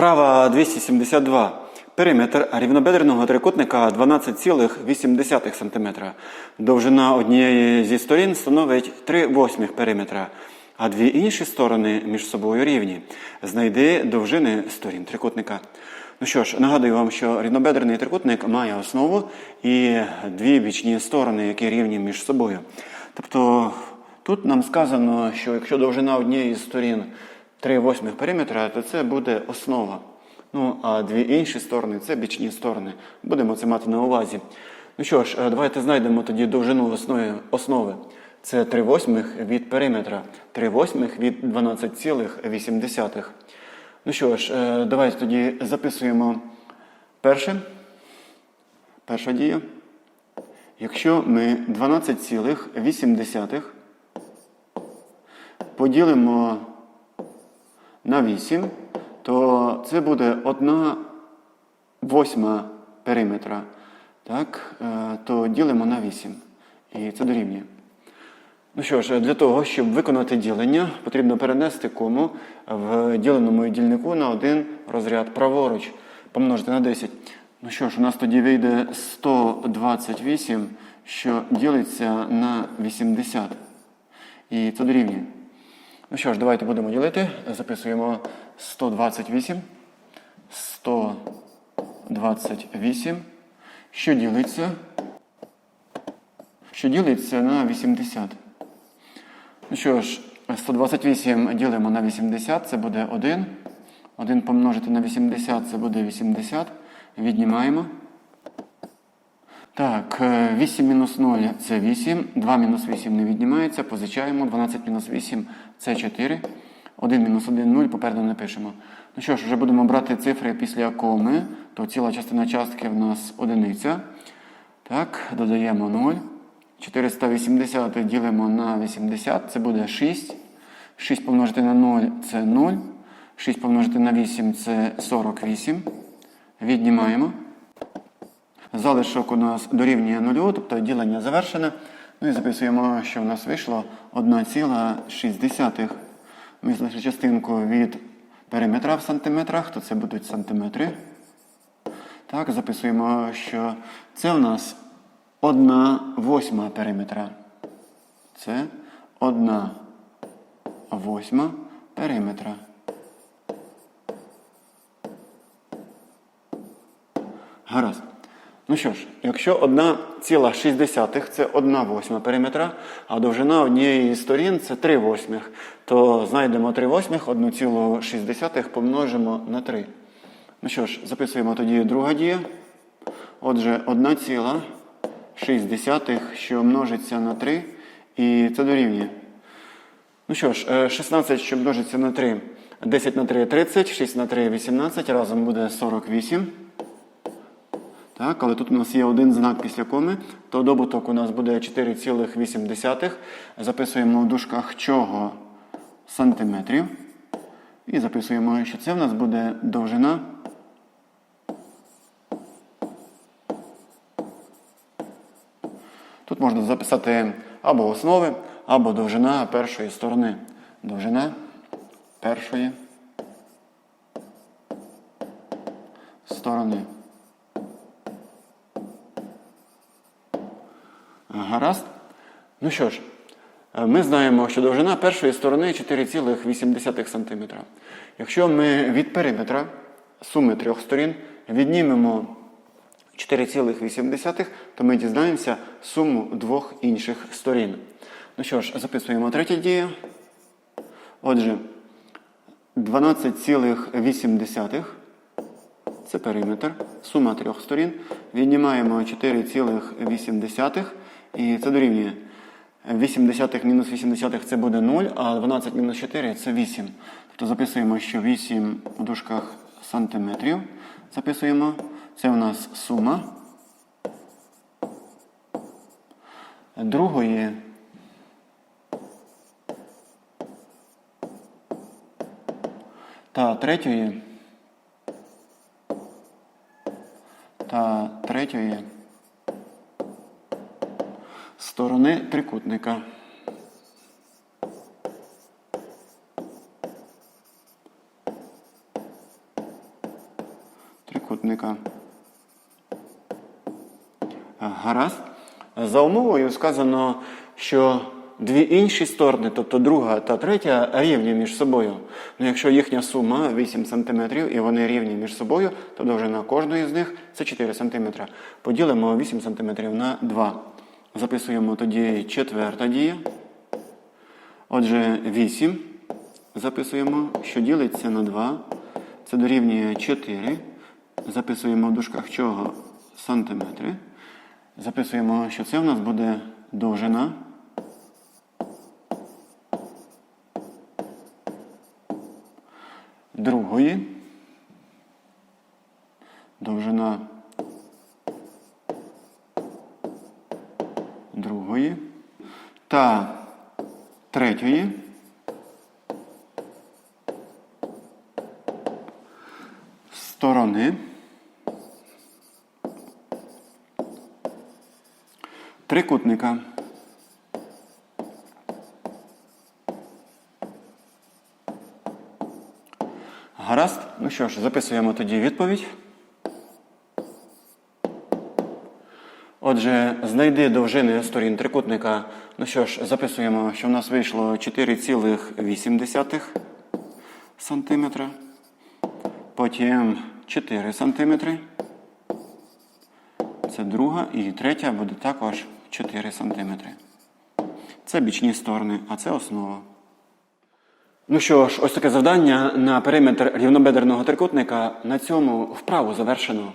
Вправа 272. Периметр рівнобедреного трикутника 12,8 см. Довжина однієї зі сторін становить 3 восьмих периметра, а дві інші сторони між собою рівні. Знайди довжини сторін трикутника. Ну що ж, нагадую вам, що рівнобедрений трикутник має основу і дві бічні сторони, які рівні між собою. Тобто тут нам сказано, що якщо довжина однієї з сторін 3 восьмих периметра, то це буде основа. Ну, а дві інші сторони це бічні сторони. Будемо це мати на увазі. Ну що ж, е, давайте знайдемо тоді довжину основи. Це 3 восьмих від периметра, 3 восьмих від 12,8. Ну що ж, е, давайте тоді записуємо перше. Перша дія. Якщо ми 12,8 поділимо на 8, то це буде 1 восьма периметра. Так, е, то ділимо на 8. І це дорівнює. Ну що ж, для того, щоб виконати ділення, потрібно перенести кому в діленому дільнику на один розряд праворуч, помножити на 10. Ну що ж, у нас тоді вийде 128, що ділиться на 80. І це дорівнює. Ну що ж, давайте будемо ділити. Записуємо 128. 128. Що ділиться? Що ділиться на 80. Ну що ж, 128 ділимо на 80, це буде 1. 1 помножити на 80, це буде 80. Віднімаємо. Так, 8 мінус 0 це 8. 2 мінус 8 не віднімається. Позичаємо. 12 мінус 8 це 4. 1 мінус 1 0, попереду не пишемо. Ну що ж, вже будемо брати цифри після коми, то ціла частина частки в нас одиниця. Так, додаємо 0. 480 ділимо на 80, це буде 6. 6 помножити на 0 це 0. 6 помножити на 8 це 48. Віднімаємо. Залишок у нас дорівнює 0, тобто ділення завершене. Ну і записуємо, що в нас вийшло 1,6. Ми знайшли частинку від периметра в сантиметрах, то це будуть сантиметри. Так, записуємо, що це у нас 1 восьма периметра. Це 1 восьма периметра. Гаразд. Ну що ж, якщо 1,6 це 1 восьма периметра, а довжина однієї з сторін це 3 восьмих, то знайдемо 3 восьмих, 1,6 помножимо на 3. Ну що ж, записуємо тоді друга дія. Отже, 1,6, що множиться на 3, і це дорівнює. Ну що ж, 16, що множиться на 3, 10 на 3 30, 6 на 3 18, разом буде 48. Так, але тут у нас є один знак після коми, то добуток у нас буде 4,8. Записуємо в дужках чого сантиметрів. І записуємо, що це в нас буде довжина. Тут можна записати або основи, або довжина першої сторони. Довжина першої сторони. Гаразд. Ну що ж, ми знаємо, що довжина першої сторони 4,8 см. Якщо ми від периметра суми трьох сторін віднімемо 4,8, то ми дізнаємося суму двох інших сторін. Ну що ж, записуємо третє дія. Отже, 12,8 це периметр, сума трьох сторін. Віднімаємо 4,8 і це дорівнює 8 десятих мінус 8 десятих це буде 0, а 12 мінус 4 це 8. Тобто записуємо, що 8 у дужках сантиметрів. Записуємо. Це у нас сума. Другої. Та третьої. Та третьої сторони трикутника. трикутника. Гаразд. За умовою сказано, що дві інші сторони, тобто друга та третя, рівні між собою. Ну, якщо їхня сума 8 см і вони рівні між собою, то довжина кожної з них це 4 см. Поділимо 8 см на 2. Записуємо тоді четверта дія. Отже, 8. Записуємо, що ділиться на 2. Це дорівнює 4. Записуємо в дужках чого сантиметри. Записуємо, що це в нас буде довжина. Другої. Довжина другої. Та третьої. Сторони. Трикутника. Гаразд. Ну що ж, записуємо тоді відповідь. Отже, знайди довжини сторін трикутника. Ну що ж, записуємо, що в нас вийшло 4,8 см. Потім 4 см. Це друга і третя буде також 4 см. Це бічні сторони, а це основа. Ну що ж, ось таке завдання на периметр рівнобедерного трикутника. На цьому вправу завершено.